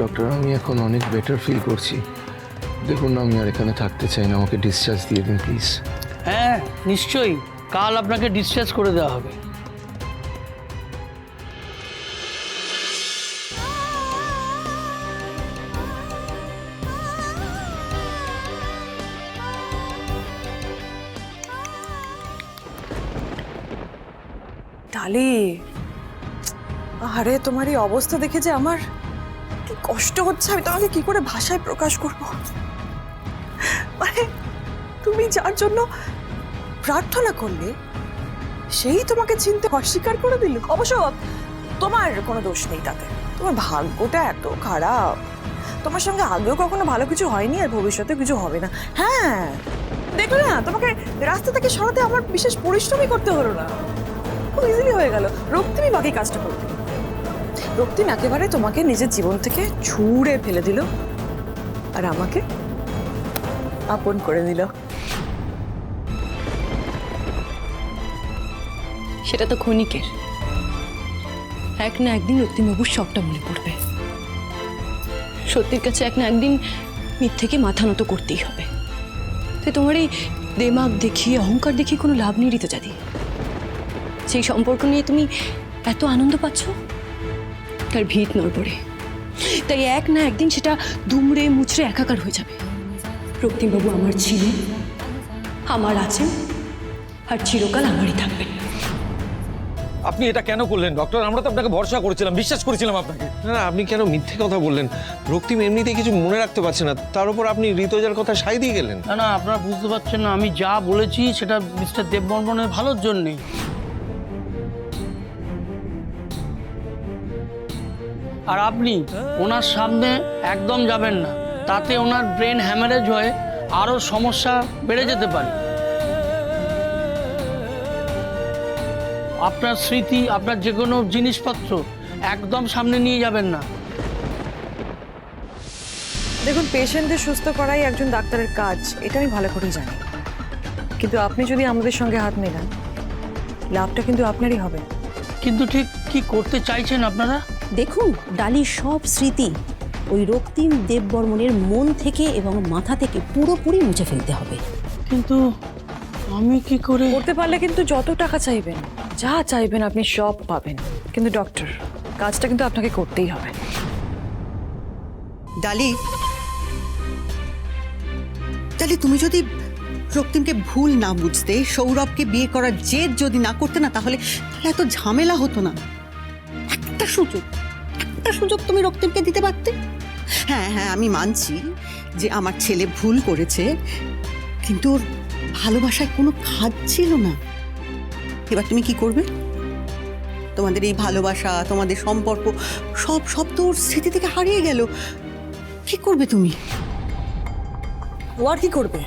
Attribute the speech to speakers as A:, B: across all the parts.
A: Doctor আমি এখন অনেক বেটার ফিল করছি। দেখুন না আমি আর এখানে থাকতে চাই না আমাকে ডিসচার্জ দিয়ে দিন প্লিজ
B: হ্যাঁ নিশ্চয়ই। কাল আপনাকে ডিসচার্জ করে দেওয়া হবে।
C: ডালি আরে তোমার এই অবস্থা দেখে যে আমার কষ্ট হচ্ছে, আমি তোমাকে কি করে ভাষায় প্রকাশ করব? মানে তুমি যার জন্য প্রার্থনা করলে, সেই তোমাকে চিনতে অস্বীকার করে দিল। অবশ্য তোমার কোনো দোষ নেই তাতে। তোমার ভাগ্যটা এত খারাপ। তোমার সঙ্গে আগেও কখনো ভালো কিছু হয়নি আর ভবিষ্যতে কিছু হবে না। হ্যাঁ দেখো না, তোমাকে রাস্তা থেকে সরাতে আমার বিশেষ পরিশ্রমই করতে হলো না। খুব ইজিলি হয়ে গেল। রক্তিমই বাকি কাজটা করতে রক্তিম একেবারে তোমাকে নিজের জীবন থেকে ছুঁড়ে ফেলে দিল আর আমাকে আপন করে দিল
D: সেটা তো ক্ষণিকের। এক না একদিন রক্তিমবাবুর সবটা মনে পড়বে। সত্যির কাছে এক না একদিন মিথ্যেকে মাথা নত করতেই হবে। তাই তোমার এই দেমাগ দেখিয়ে অহংকার দেখিয়ে কোনো লাভ নেই রিতে জাদি সেই সম্পর্ক নিয়ে তুমি এত আনন্দ পাচ্ছ? তার ভিত নড়বড়ে। তাই এক না একদিন সেটা দুমড়ে মুচড়ে একাকার হয়ে যাবে। রক্তিমবাবু আমার ছিলেন আমার আছেন আর চিরকাল আমারই থাকবেন
E: আপনি এটা কেন করলেন ডক্টর আমরা তো আপনাকে ভরসা করেছিলাম বিশ্বাস করেছিলাম আপনাকে।
F: না না আপনি কেন মিথ্যে কথা বললেন? রক্তিম এমনিতেই কিছু মনে রাখতে পারছে না। তার উপর আপনি ঋতজার কথা সাই দিয়ে গেলেন।
B: না না আপনারা বুঝতে পারছেন না আমি যা বলেছি সেটা মিস্টার দেববর্মনের ভালোর জন্যেই আর আপনি ওনার সামনে একদম যাবেন না। তাতে ওনার ব্রেন হ্যামারেজ হয়ে আরও সমস্যা বেড়ে যেতে পারে। আপনার স্মৃতি আপনার যে কোনো জিনিসপত্র একদম সামনে নিয়ে যাবেন না।
C: দেখুন পেশেন্টদের সুস্থ করাই একজন ডাক্তারের কাজ এটা আমি ভালো করেই জানি। কিন্তু আপনি যদি আমাদের সঙ্গে হাত মেলান লাভটা কিন্তু আপনারই হবে।
B: কিন্তু ঠিক কি করতে চাইছেন আপনারা?
G: দেখুন ডালির সব স্মৃতি। ওই রক্তিম দেববর্মনের মন থেকে এবং মাথা থেকে পুরোপুরি মুছে ফেলতে হবে।
B: কিন্তু আমি কি করে
C: করতে পারলে কিন্তু যত টাকা চাইবেন যা চাইবেন আপনি সব পাবেন। কিন্তু ডক্টর কাজটা কিন্তু আপনাকে করতেই হবে।
H: ডালি ডালি তুমি যদি রক্তিমকে ভুল না বুঝতে সৌরভকে বিয়ে করার জেদ যদি না করতে না তাহলে তাহলে এত ঝামেলা হতো না। একটা সুযোগ। একটা সুযোগ তুমি রক্তিমকে দিতে পারতে? হ্যাঁ হ্যাঁ আমি মানছি যে আমার ছেলে ভুল করেছে কিন্তু ওর ভালোবাসায় কোনো খাদ ছিল না। এবার তুমি কি করবে? তোমাদের এই ভালোবাসা তোমাদের সম্পর্ক সব সব তো ওর স্মৃতি থেকে হারিয়ে গেল। কি করবে তুমি?
C: ও আর কি করবে?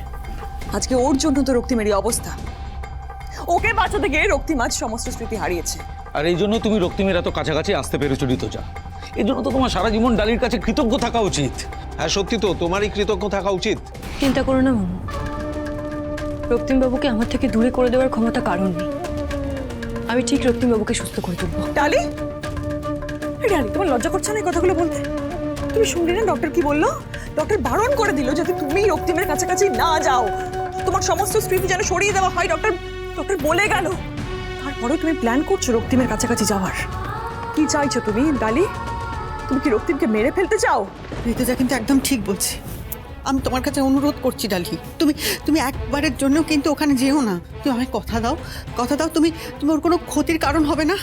C: আজকে ওর জন্য তো রক্তিমের এই অবস্থা। ওকে বাঁচাতে গিয়ে রক্তিম আজ সমস্ত স্মৃতি হারিয়েছে।
E: আর এই জন্য তুমি রক্তিমের এত কাছাকাছি আসতে পেরেছ ঋতুজা। এই জন্য তো তোমার সারা জীবন ডালির কাছে কৃতজ্ঞ থাকা উচিত।
F: হ্যাঁ সত্যি তো তোমারই কৃতজ্ঞ থাকা উচিত।
D: চিন্তা করো না মামু। রক্তিমবাবুকে আমার থেকে দূরে করে দেওয়ার ক্ষমতা কারণ নেই। আমি ঠিক রক্তিমবাবুকে সুস্থ করে তুলবো।
C: ডালি? এই ডালি তোমার লজ্জা করছে না এই কথাগুলো বলতে? তুমি শুনলে না? ডক্টর কি বলল? ডক্টর বারণ করে দিল যাতে তুমি রক্তিমের কাছাকাছি না যাও। তোমার সমস্ত স্মৃতি যেন সরিয়ে দেওয়া হয় ডক্টর ডক্টর বলে গেল। তারপরে তুমি প্ল্যান করছ রক্তিমের কাছাকাছি যাওয়ার। কি চাইছো তুমি ডালি? তুমি কি রক্তিমকে মেরে ফেলতে চাও?
H: ঋতুজা কিন্তু একদম ঠিক বলছি। আমি তোমার কাছে অনুরোধ করছি ডালি তুমি তুমি একবারের জন্য কিন্তু ওখানে যেও না। তুমি আমায় কথা দাও। কথা দাও, তুমি তুমি ওর কোনো ক্ষতির কারণ হবে না?